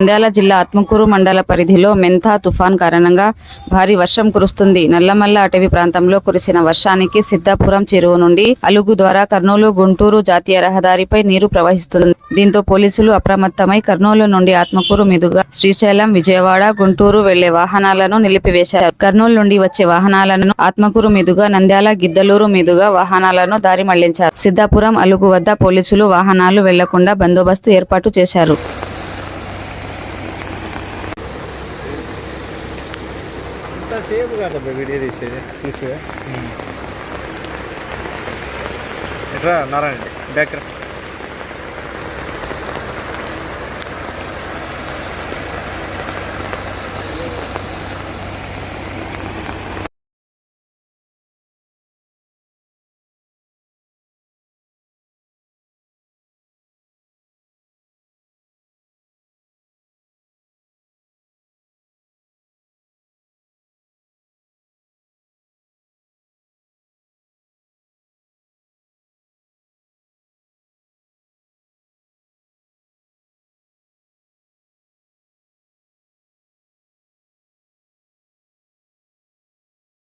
నంద్యాల జిల్లా ఆత్మకూరు మండల పరిధిలో మెంథా తుఫాన్ కారణంగా భారీ వర్షం కురుస్తుంది. నల్లమల్ల అటవీ ప్రాంతంలో కురిసిన వర్షానికి సిద్ధాపురం చెరువు నుండి అలుగు ద్వారా కర్నూలు గుంటూరు జాతీయ రహదారిపై నీరు ప్రవహిస్తుంది. దీంతో పోలీసులు అప్రమత్తమై కర్నూలు నుండి ఆత్మకూరు మీదుగా శ్రీశైలం విజయవాడ గుంటూరు వెళ్ళే వాహనాలను నిలిపివేశారు. కర్నూలు నుండి వచ్చే వాహనాలను ఆత్మకూరు మీదుగా నంద్యాల గిద్దలూరు మీదుగా వాహనాలను దారి మళ్ళించారు. సిద్ధాపురం అలుగు వద్ద పోలీసులు వాహనాలు వెళ్ళకుండా బందోబస్తు ఏర్పాటు చేశారు. ఎంతసేపు కదా వీడియో తీసేది. తీస్తే ఎట్రా నారాయణ బ్యాక్ రా.